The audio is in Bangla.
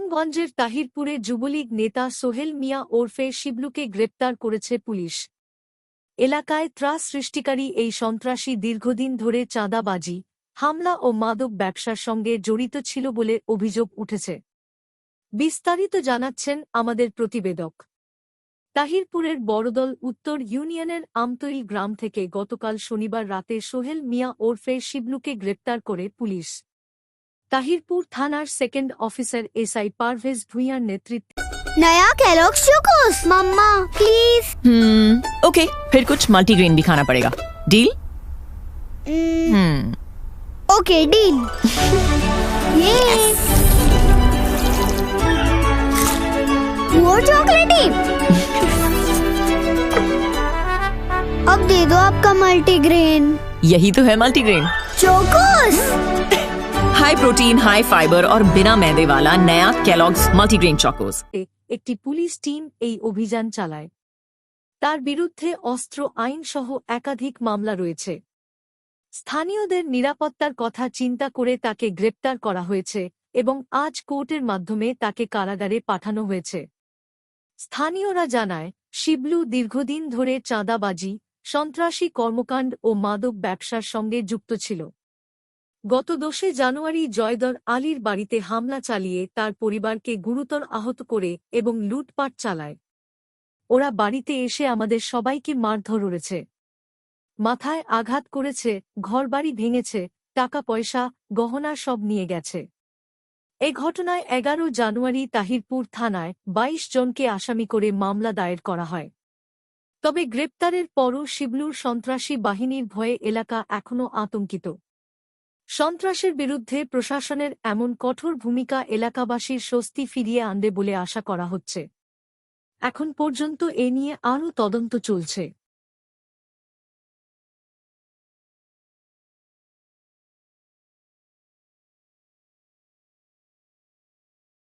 সুনামগঞ্জের তাহিরপুরে যুবলীগ নেতা সোহেল মিয়া ওরফে শিবলুকে গ্রেপ্তার করেছে পুলিশ। এলাকায় ত্রাস সৃষ্টিকারী এই সন্ত্রাসী দীর্ঘদিন ধরে চাঁদাবাজি, হামলা ও মাদক ব্যবসার সঙ্গে জড়িত ছিল বলে অভিযোগ উঠেছে। বিস্তারিত জানাচ্ছেন আমাদের প্রতিবেদক। তাহিরপুরের বড়দল উত্তর ইউনিয়নের আমতৈল গ্রাম থেকে গতকাল শনিবার রাতে সোহেল মিয়া ওরফে শিবলুকে গ্রেপ্তার করে পুলিশ। তাহিরপুর থানার সেকেন্ড অফিসার এসআই পারভেজ ভুঁইয়ার নেতৃত্বে नया कैलॉग्स चोकोस मम्मा प्लीज हम्म ओके फिर कुछ मल्टीग्रेन भी खाना पड़ेगा डील हम्म ओके डील ये वो चॉकलेटी अब दे दो आपका मल्टीग्रेन यही तो है multigrain Chocos high protein high fibre और बिना मैदे वाला नया कैलॉग्स मल्टीग्रेन चॉकोस একটি পুলিশ টিম এই অভিযান চালায় তার বিরুদ্ধে অস্ত্র আইনসহ একাধিক মামলা রয়েছে স্থানীয়দের নিরাপত্তার কথা চিন্তা করে তাকে গ্রেপ্তার করা হয়েছে এবং আজ কোর্টের মাধ্যমে তাকে কারাগারে পাঠানো হয়েছে স্থানীয়রা জানায় শিবলু দীর্ঘদিন ধরে চাঁদাবাজি সন্ত্রাসী কর্মকাণ্ড ও মাদক ব্যবসার সঙ্গে যুক্ত ছিল গত দোষে জানুয়ারি জয়দর আলীর বাড়িতে হামলা চালিয়ে তার পরিবারকে গুরুতর আহত করে এবং লুটপাট চালায়। ওরা বাড়িতে এসে আমাদের সবাইকে মারধর করেছে। মাথায় আঘাত করেছে, ঘরবাড়ি ভেঙেছে টাকা পয়সা গহনা সব নিয়ে গেছে। এ ঘটনায় এগারো জানুয়ারি তাহিরপুর থানায় ২২ জনকে আসামি করে মামলা দায়ের করা হয়। তবে গ্রেপ্তারের পরও শিবলুর সন্ত্রাসী বাহিনীর ভয়ে এলাকা এখনও আতঙ্কিত। সন্ত্রাসের বিরুদ্ধে প্রশাসনের এমন কঠোর ভূমিকা এলাকাবাসীর স্বস্তি ফিরিয়ে আনবে বলে আশা করা হচ্ছে। এখন পর্যন্ত এ নিয়ে আরও তদন্ত চলছে।